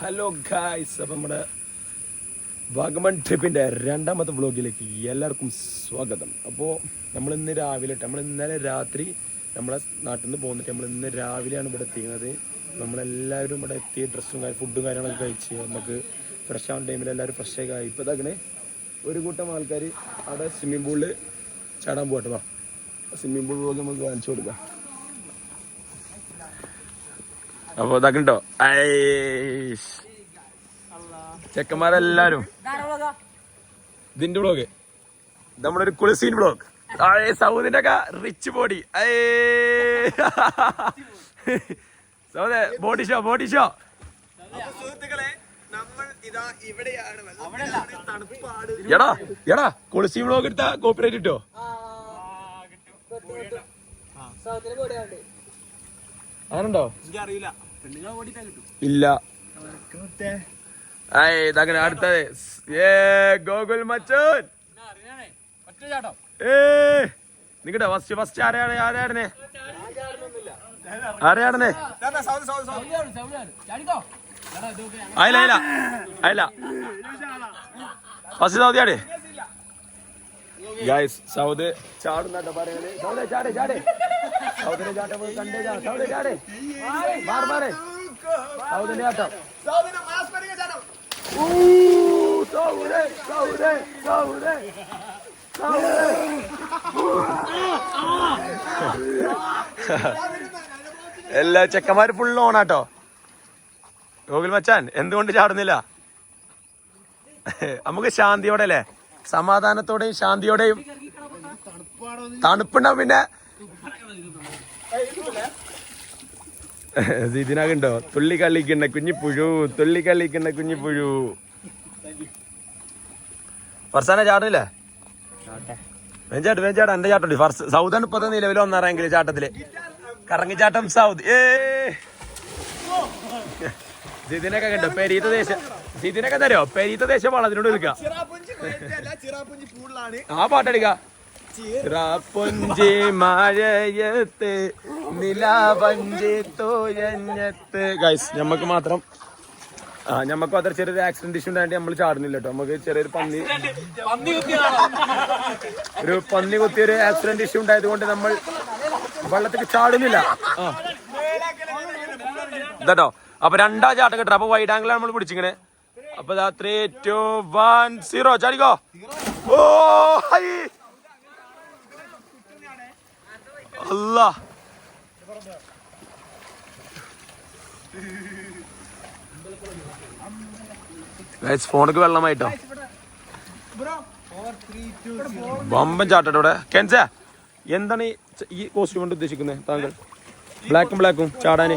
Hello guys അപ്പം നമ്മുടെ വാഗമൺ ട്രിപ്പിന്റെ രണ്ടാമത്തെ വ്ളോഗിലേക്ക് എല്ലാവർക്കും സ്വാഗതം. അപ്പോൾ നമ്മൾ ഇന്ന് രാവിലെ നമ്മൾ ഇന്നലെ രാത്രി നമ്മളെ നാട്ടിൽ നിന്ന് പോന്നിട്ട് നമ്മൾ ഇന്ന് രാവിലെയാണ് ഇവിടെ എത്തിക്കുന്നത് നമ്മളെല്ലാവരും ഇവിടെ എത്തി ഡ്രസ്സും ഫുഡും കാര്യങ്ങളൊക്കെ കഴിച്ച് നമുക്ക് ഫ്രഷ് ആവുന്ന ടൈമിൽ എല്ലാവരും ഫ്രഷ് ആയി. ആയി ഇപ്പോൾ ഇതാക്കണേ ഒരു കൂട്ടം ആൾക്കാർ അവിടെ സ്വിമ്മിംഗ് പൂളിൽ ചാടാൻ പോകട്ടെ വാ. സ്വിമ്മിംഗ് പൂൾ വ്ളോഗ് നമുക്ക് കാണിച്ചു കൊടുക്കാം. അപ്പൊ ഇതാക്കണ്ടോ? ചെക്കന്മാരെല്ലാരും. ഇതിന്റെ ബ്ലോഗ് നമ്മുടെ ഒരു കുളിസീൻ ബ്ലോഗ് സൗദിന്റെ ഒക്കെ റിച്ച് ബോഡി സൗദേ ബോഡി ഷോ ബോഡി ഷോ സുഹൃത്തുക്കളെ നമ്മൾ ഇതാ ഇവിടെയാണ് തണുപ്പാട് എടാ എടാ കുളിസീൻ ബ്ലോഗ് എടുത്ത കോപ്പറേറ്റ് കിട്ടോ. അങ്ങനുണ്ടോ എനിക്കറിയില്ല. ഇല്ല. ഇതങ്ങനെ അടുത്തത്. ഏ ഗോകുൽ മച്ചോൻ. ഏ നിങ്ങടെ ഫസ്റ്റ് ഫസ്റ്റ് ആരെയാണ് ആരെയാടനെ ആരെയാടനെ അയില അയില അയില. ഫസ്റ്റ് സൗദിയാടെ ഗൈസ് സൗദ് ചാടുന്നോ പറയുന്നത് സൗദേ ചാടെ ചാടെ. സൗദിനെ ചാട്ടം കണ്ടേ ചാ സൗദേ ചാടേ. മാർ മാറേ. സൗദിന്റെ ചാട്ടം. സൗദേ സൗദേ സൗദേ സൗദേ എല്ലാ ചെക്കന്മാര് ഫുള്ള് ഓണാട്ടോ ഗോകുൽ മച്ചാൻ എന്തുകൊണ്ട് ചാടുന്നില്ല? നമുക്ക് ശാന്തിയോടെ അല്ലേ? സമാധാനത്തോടെയും ശാന്തിയോടെയും തണുപ്പുണ്ടാവും പിന്നെ? ഇതിനകുണ്ടോ തുള്ളി കളിക്കുന്ന കുഞ്ഞിപ്പുഴു തുള്ളി കളിക്കുന്ന കുഞ്ഞിപ്പുഴു. ഫർസാന ചാടില്ലേ വേഞ്ചാട്ട് വേഞ്ചാട്ട് എന്റെ ചാട്ടുണ്ട് ഫർസ് സൗദാണ് ഇപ്പത്തെ നിലവിൽ ഒന്നാം റാങ്കിൽ ചാട്ടത്തിൽ. കറങ്ങിച്ചാട്ടം സൗദ്. ഏ ഇതിനൊക്കെ കണ്ടോ? പെരീത്ത ദേശം. ഇതിനൊക്കെ തരോ? പെരീത്ത ദേശം വളത്തിനോട് എടുക്ക. ആ പാട്ടെടുക്ക. ചിറാപ്പൊഞ്ചി മഴയത്ത് നിലാവഞ്ചി തോയഞ്ഞത്ത് ഗൈസ് ഞമ്മക്ക് മാത്രം ആ ഞമ്മക്ക് മാത്രം ചെറിയൊരു ആക്സിഡന്റ് ഇഷ്യൂ ഉണ്ടായിട്ട് നമ്മൾ ചാടുന്നില്ല കേട്ടോ നമുക്ക് ചെറിയൊരു പന്നി ഒരു പന്നി കുത്തിയ ഒരു ആക്സിഡന്റ് ഇഷ്യൂ ഉണ്ടായത് കൊണ്ട് നമ്മൾ വെള്ളത്തിൽ ചാടുന്നില്ല. കേട്ടോ ഇതാട്ടോ. അപ്പൊ രണ്ടാ ചാട്ടം കിട്ടണം. അപ്പൊ വൈഡ് ആംഗിളാണ് നമ്മൾ പിടിച്ചിങ്ങനെ അപ്പൊ ദാ ത്രീ ടു വൺ സീറോ ചാടിക്കോ. ഓ ഹൈ. അല്ല ഫോണൊക്കെ വെള്ളമായിട്ടോ. വമ്പൻ ചാട്ടോ ഇവിടെ. കെൻസ എന്താണ് ഈ കോസ്റ്റ്യൂം കൊണ്ട് ഉദ്ദേശിക്കുന്നത് താങ്കൾ? ബ്ലാക്കും ബ്ലാക്കും ചാടാന്.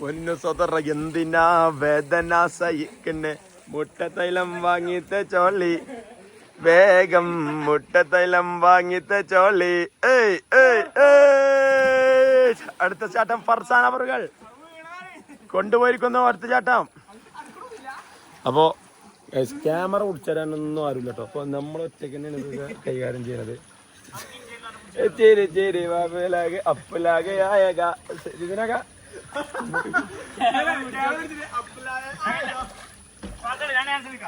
പൊന്നു സ്വതറ എന്തിനാ വേദന സഹിക്കണ് മുട്ടത്തൈലം വാങ്ങിത്ത ചോളി. വേഗം മുട്ടത്തൈലം വാങ്ങിത്ത ചോളി. ഏയ് ഏയ് ഏയ്! അടുത്ത ചാട്ടം അവറുകൾ കൊണ്ടുപോയിരിക്കുന്നു അടുത്ത ചാട്ടം. അപ്പോ ക്യാമറ പിടിച്ചരാനൊന്നും ആരുമില്ല കേട്ടോ അപ്പൊ നമ്മൾ ഒറ്റയ്ക്ക് തന്നെയാണ് കൈകാര്യം ചെയ്യുന്നത് ചേരി ചേരി ബാബലാകെ അപ്പലാകെ ആയക ഇതിനക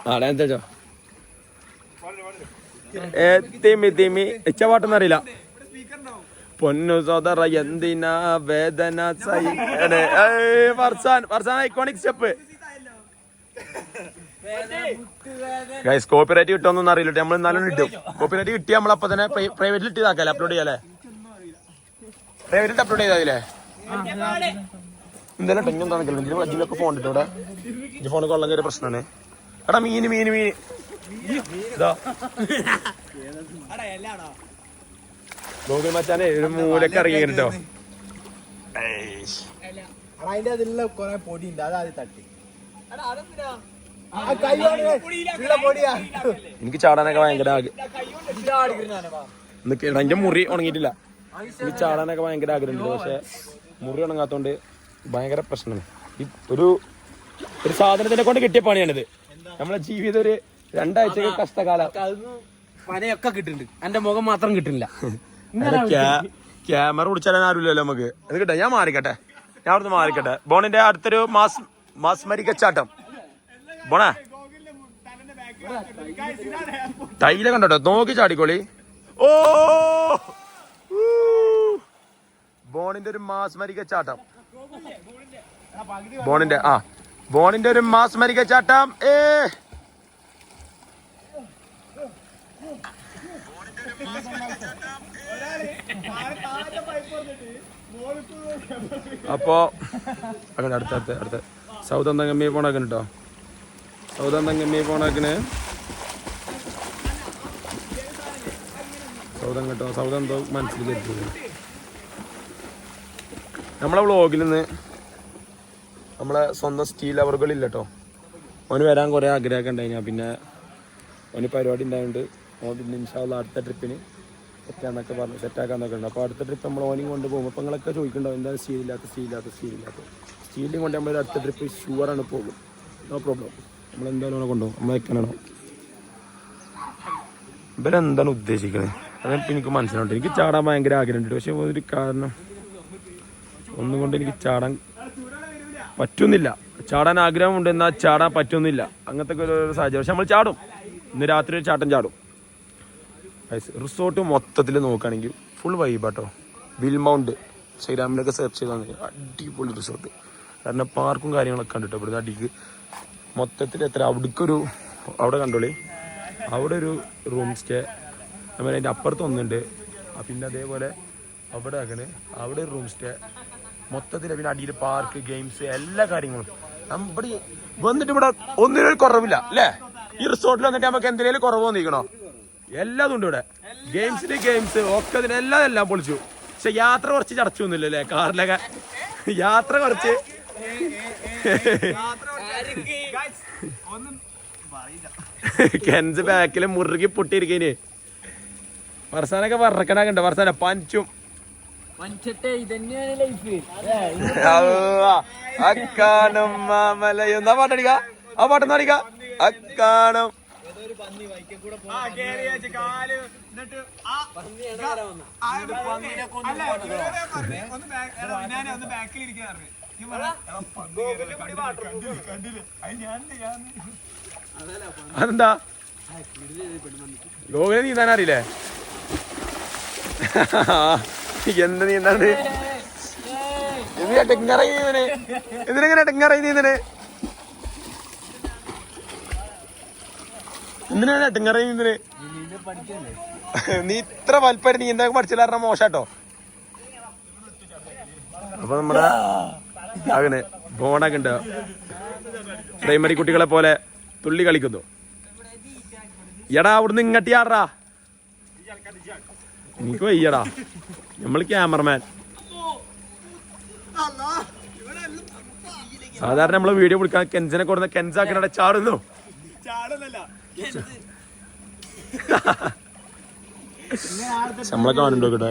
ആ ഡാൻസ് കളിച്ചോ ഏ തിമി തിമി. ഇച്ച പാട്ടൊന്നും പൊന്നു സോദറ എന്തിനാ വേദന സൈ Farzan Farzan iconic step. Guys copyright കിട്ടുമെന്നൊന്നും അറിയില്ല നമ്മൾ എന്നാലും കിട്ടും കോപ്പിറൈറ്റ് കിട്ടി നമ്മൾ അപ്പൊ തന്നെ പ്രൈവറ്റിൽ ഇട്ടിതാക്കല്ലേ അപ്ലോഡ് ചെയ്യാലേ പ്രൈവറ്റിൽ അപ്ലോഡ് ചെയ്താലേ എന്തായാലും ടെങ്ങും തന്നിക്കില്ല ഇതിന് ഇതിലൊക്കെ ഫോൺ ഇട്ടോ ഇവിടെ. ഈ ഫോൺ കൊള്ളാൻ ചെറിയ പ്രശ്നമാണ് എടാ മീന് മീന് മീൻ ഇതാ. ഗൂഗിൾ മച്ചാനെ ഒരു മൂലക്ക് ഇറങ്ങി കേട്ടോ അതിന്റെ അതിലുള്ള കൊറേ പൊടി ഉണ്ട് അത് ആദ്യം തട്ടി. പൊടിയാ എനിക്ക് ചാടാനൊക്കെ ഭയങ്കര ആഗ്രഹം എന്റെ മുറി ഉണങ്ങിയിട്ടില്ല. എനിക്ക് ചാടാനൊക്കെ ഭയങ്കര ആഗ്രഹമുണ്ട്. പക്ഷെ മുറി ഉണങ്ങാത്തോണ്ട് ഭയങ്കര പ്രശ്നമാണ്. ഈ ഒരു ഒരു സാധനത്തിനെ കൊണ്ട് കിട്ടിയ പണിയാണിത്. നമ്മളെ ജീവിതം ഒരു രണ്ടാഴ്ച കഷ്ടകാലം. പനയൊക്കെ കിട്ടുന്നുണ്ട് എന്റെ മുഖം മാത്രം കിട്ടുന്നില്ല ക്യാമറ പിടിച്ചാലും ആരുമില്ലല്ലോ നമുക്ക്. അത് കിട്ടെ. ഞാൻ മാറിക്കട്ടെ. ഞാൻ അവിടുന്ന് മാറിക്കട്ടെ. ബോണിന്റെ അടുത്തൊരു മാസ് മാസ്മരിക്കച്ചാട്ടം ബോണേ ടൈല കണ്ടോ നോക്കി ചാടിക്കോളി. ഓ! ബോണിന്റെ ഒരു മാസ് മരികച്ചാട്ടം ബോണിന്റെ ആ. ബോണിന്റെ ഒരു മാസ് മാസ്മരിക്കച്ചാട്ടം ഏ! അപ്പോ അടുത്ത അടുത്ത അടുത്ത. സൗദം തങ്കമ്മി പോണൊക്കെ സൗദം തങ്കമ്മി പോണാക്കണ് സൗദം കേട്ടോ സൗദം എന്തോ നമ്മളെ വ്ളോഗിൽ നിന്ന് നമ്മളെ സ്വന്തം സ്റ്റീൽ ലവറുകളില്ല ഓന് വരാൻ കുറേ ആഗ്രഹമൊക്കെ ഉണ്ടായി പിന്നെ ഓന് പരിപാടി ഉണ്ടായതുകൊണ്ട് ഓൻ പിന്നെ ഇൻഷാല്ല അടുത്ത ട്രിപ്പിന് സെറ്റാന്നൊക്കെ പറഞ്ഞു സെറ്റാക്കാന്നൊക്കെ ഉണ്ട്. അപ്പോൾ അടുത്ത ട്രിപ്പ് നമ്മൾ ഓനെയും കൊണ്ട് പോകും. അപ്പോൾ നിങ്ങളൊക്കെ ചോദിക്കണ്ടോ എന്താ സ്റ്റീലില്ലാത്ത സ്റ്റീലില്ലാത്ത സ്റ്റീലില്ലാത്ത? സ്റ്റീലും കൊണ്ട് നമ്മൾ അടുത്ത ട്രിപ്പ് ഷുവറാണ് പോകും. നോ പ്രോബ്ലം അവനെ കൊണ്ടുപോകും. നമ്മൾ വെക്കാനാണോ ഇവരെന്താണ് ഉദ്ദേശിക്കുന്നത് അതെനിക്ക് എനിക്ക് മനസ്സിലാവുണ്ട് എനിക്ക് ചാടാൻ ഭയങ്കര ആഗ്രഹമുണ്ട്. പക്ഷെ ഒരു കാരണം. ഒന്നും കൊണ്ട് എനിക്ക് ചാടാൻ പറ്റുന്നില്ല. ചാടാൻ ആഗ്രഹമുണ്ട് എന്നാൽ ചാടാൻ പറ്റുന്നില്ല. അങ്ങനത്തെ ഒരു സാഹചര്യം. പക്ഷെ നമ്മൾ ചാടും. ഇന്ന് രാത്രി ഒരു ചാട്ടം ചാടും. റിസോർട്ട് മൊത്തത്തിൽ നോക്കുകയാണെങ്കിൽ ഫുൾ വൈബാട്ടോ വിൽ മൗണ്ട് ഇൻസ്റ്റാഗ്രാമിലൊക്കെ സെർച്ച് ചെയ്താൽ അടിപൊളി റിസോർട്ട് കാരണം പാർക്കും കാര്യങ്ങളൊക്കെ കണ്ടിട്ടോ? ഇവിടുന്ന് അടിക്ക് മൊത്തത്തിൽ എത്ര? അവിടേക്കൊരു അവിടെ കണ്ടോളി. അവിടെ ഒരു റൂം സ്റ്റേ അതുപോലെ അതിന്റെ അപ്പുറത്ത് ഒന്നുണ്ട്. പിന്നെ അതേപോലെ അവിടെ അങ്ങനെ അവിടെ ഒരു റൂം സ്റ്റേ മൊത്തത്തിൽ പിന്നെ അടിയിൽ പാർക്ക് ഗെയിംസ് എല്ലാ കാര്യങ്ങളും. നമ്മുടെ വന്നിട്ട് ഇവിടെ ഒന്നിനും ഒരു കുറവില്ല അല്ലേ? ഈ റിസോർട്ടിൽ വന്നിട്ട് നമുക്ക് എന്തിനേലും കുറവ് വന്നിരിക്കണോ എല്ലാതും ഉണ്ട് ഇവിടെ. ഗെയിംസിന് ഗെയിംസ് ഒക്കെ അതിന് എല്ലാം എല്ലാം പൊളിച്ചു. പക്ഷെ യാത്ര കുറച്ച് ചടച്ചു ഒന്നുമില്ല അല്ലേ? കാറിലൊക്കെ. യാത്ര കുറച്ച്. കെൻസ് ബാക്കിൽ മുറുകി പൊട്ടിയിരിക്കേന് വർസാനൊക്കെ വറക്കണാക്കണ്ട. വർസാന പഞ്ചും. അക്കാനും മാമലയും. എന്നാ പാട്ടടിക്ക ആ പാട്ടൊന്നും അടിക്ക. അക്കാനും ആ കേറി കാൽ എന്നിട്ട് ആ ആ, അല്ല, കേറിയാ പറഞ്ഞേ, ഒന്ന് back- എടാ, ഞാൻ ഒന്ന് ബാക്കിൽ ഇരിക്കാൻ പറഞ്ഞു. നീ പറ, എടാ, പന്നി കേറിയല്ലോ, കണ്ടില്ലേ, കണ്ടില്ലേ, കണ്ടില്ലേ? അത് ഞാൻ ഞാനുണ്ട്. അതെന്താ? ലോകനെ നീന്താൻ അറിയില്ലേ എന്ത് നീന്താണ് എന്തിനാ ടെങ്ങറങ്ങി നീന്തന് എന്തിനെങ്ങനെ ടെങ്ങറങ്ങി നീന്തന് നീ ഇത്ര വൽപ്പായിട്ട് നീന്താൻ പഠിച്ചില്ല പറഞ്ഞ മോശാട്ടോ. അപ്പൊ നമ്മുടെ അങ്ങനെ ബോണൊക്കെ ഉണ്ട്. പ്രൈമറി കുട്ടികളെ പോലെ തുള്ളി കളിക്കുന്നു. എടാ അവിടുന്ന് ഇങ്ങട്ടി ആടാ എനിക്ക് വയ്യടാ. നമ്മൾ ക്യാമറമാൻ. സാധാരണ നമ്മൾ വീഡിയോ പിടിക്കാൻ കെൻസിനെ കൊടുന്ന കെൻസാക്കിനടെ ചാടുന്നു. നമ്മളെ കാണുന്നുണ്ടോ കേട്ടോ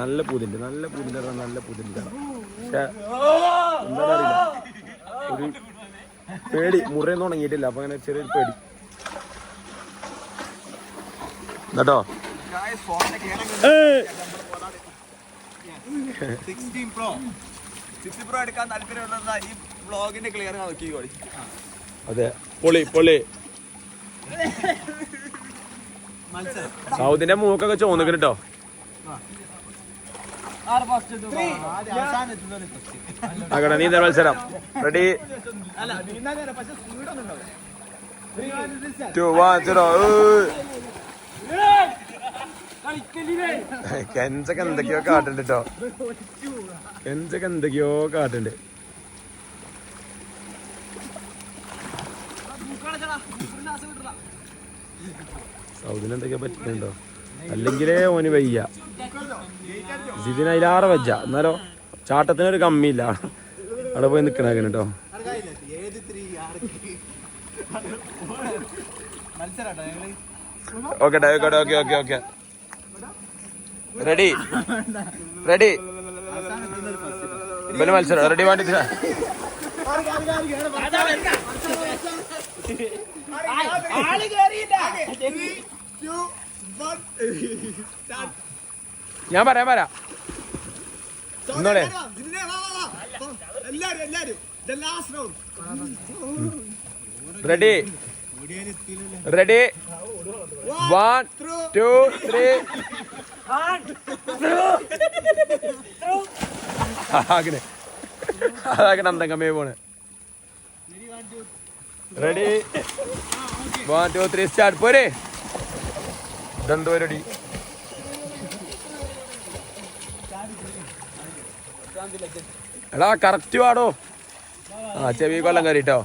നല്ല പൂതിണ്ട് നല്ല പൂതിന്റെ നല്ല പൂതിന്റെ ഇടം. പക്ഷെ ഒരു പേടി. മുറിയൊന്നും ഉണങ്ങിയിട്ടില്ല. അപ്പൊ അങ്ങനെ ചെറിയൊരു പേടി. കേട്ടോ Guys, phone ന്റെ കേടാൻ 16 Pro. 60 Pro എടുക്കാൻ താല്പര്യമുള്ള ഈ ക്ലിയർ നോക്കിക്കോളി. അതെ. പൊളി പൊളി. സൗദിന്റെ മൂക്കൊക്കെ ചോന്നിക്കണം കേട്ടോ നീന്തൽ മത്സരം. റെഡി അല്ല നീന്താൻ നേരം പക്ഷെ സ്പീഡ് ഒന്നും ഉണ്ടാവില്ല. ടു വൺ സീറോ കെൻസൊക്കെ എന്തൊക്കെയോ കാട്ടുണ്ട് കേട്ടോ കെൻസൊക്കെ എന്തൊക്കെയോ കാട്ടുണ്ട്. സൗദിനെന്തൊക്കെയോ പറ്റുന്നുണ്ടോ അല്ലെങ്കിലേ ഓന് വയ്യ. ഇതിന് വെച്ച എന്നാലോ ചാട്ടത്തിനൊരു കമ്മിയില്ല. അവിടെ പോയി നിക്കണാക്കണ് കേട്ടോ okay okay okay okay okay. Ready. Ready. ഇവന് മത്സരം. റെഡി വേണ്ടി ആൾ കേറിയില്ല. ഞാൻ പറയാം വരാം ഇന്നോടെ. Ready ready one two three അങ്ങനെ അന്തം അന്തങ്കമ്മേ പോണ്. Ready one two three start പോരെ. ഇതെന്തോ റെഡി എടാ കറക്റ്റ് പാടോ. ആ ചെവി കൊല്ലം കയറിട്ടോ.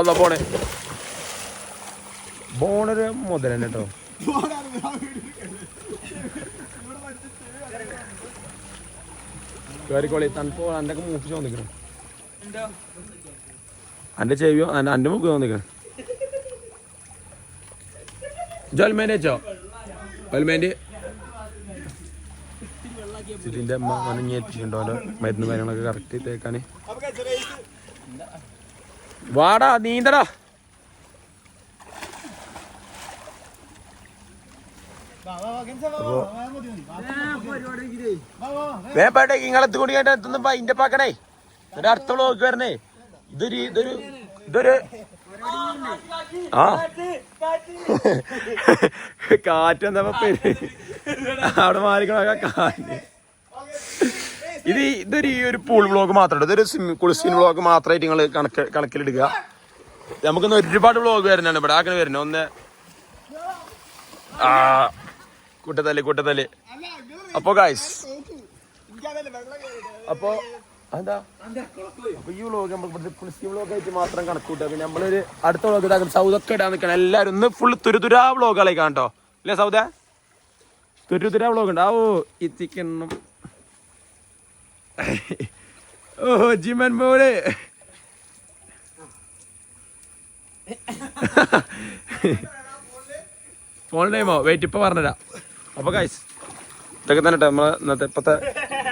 അതാ പോണേ. ബോണൊരു മുതൽ കേട്ടോ. കയറിക്കോളി തണുപ്പ് എന്റെ മൂപ്പിച്ചു വന്നിരിക്കണം എന്റെ ചെവിയോ എന്റെ എന്റെ മൂക്ക് ജോൽമേന്റെ വെച്ചോ ജോൽമേന്റെ ഇതിന്റെ അമ്മ അവന്റെ മരുന്ന് കാര്യങ്ങളൊക്കെ കറക്റ്റ് തേക്കാൻ വാടാ നീന്തടാ. വേപ്പാട്ടേക്ക് വാ, വാ, ഗെൻസ, വാ, വാ, വാ, മതി, മതി. വാ, വാ, വാ. വേപ്പേട്ടെ ഇങ്ങളെത്ത് കൂടി കേട്ടോ എത്തുന്ന പൈന്റെ പാക്കണേ ഒരു അടുത്ത വ്ളോഗ് വരണേ. കാറ്റ് എന്താ പേര് അവിടെ മാറിക്കണ കാറ്റ്. ഇത് ഇതൊരു ഈ ഒരു പൂൾ വ്ളോഗ് മാത്രമേ ഇതൊരു കുളിസ്വിൻ വ്ളോഗ് മാത്രമായിട്ട് നിങ്ങൾ കണക്ക് കണക്കിലെടുക്കുക. നമുക്കൊന്ന് ഒരുപാട് വ്ളോഗ് വരുന്നുണ്ട് ഇവിടെ. ആക്കണ വരുന്നത് ഒന്ന്. ആ അല്ല, ഇങ്ങൾ അപ്പോ ഗായ്സ് നോക്കൂ. കയറിയത്. അപ്പോ ഈ വ്ളോഗ് കുളിസി മാത്രം കണക്കൂട്ടുക പിന്നെ നമ്മളൊരു അടുത്ത വ്ളോഗ് ഇതാക്കും സൗദൊക്കെ ഇടാൻ നിൽക്കണം എല്ലാവരും ഒന്ന് ഫുൾ തുരുതുരാ വ്ളോഗുകളെ കാണട്ടോ. ഇല്ലേ സൗദ? തുരുതുരാ വ്ളോഗ് ഉണ്ട്. ഓ എത്തിക്കണം ഓ ജിമൻ മോൾ. ഫോൺ ടൈമോ വെയിറ്റ് ഇപ്പൊ പറഞ്ഞുതരാം. അപ്പൊ കൈസ് ഇതൊക്കെ തന്നെ നമ്മളെ ഇന്നത്തെ ഇപ്പത്തെ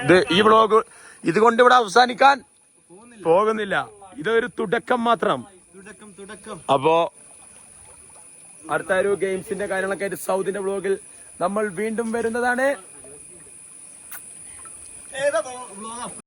ഇത് ഈ വ്ളോഗ് ഇതുകൊണ്ട് ഇവിടെ അവസാനിക്കാൻ പോകുന്നില്ല. ഇതൊരു തുടക്കം മാത്രം. തുടക്കം തുടക്കം. അപ്പോ അടുത്ത ഒരു ഗെയിംസിന്റെ കാര്യങ്ങളൊക്കെ ആയിട്ട് സൗദിന്റെ ബ്ലോഗിൽ നമ്മൾ വീണ്ടും വരുന്നതാണ്.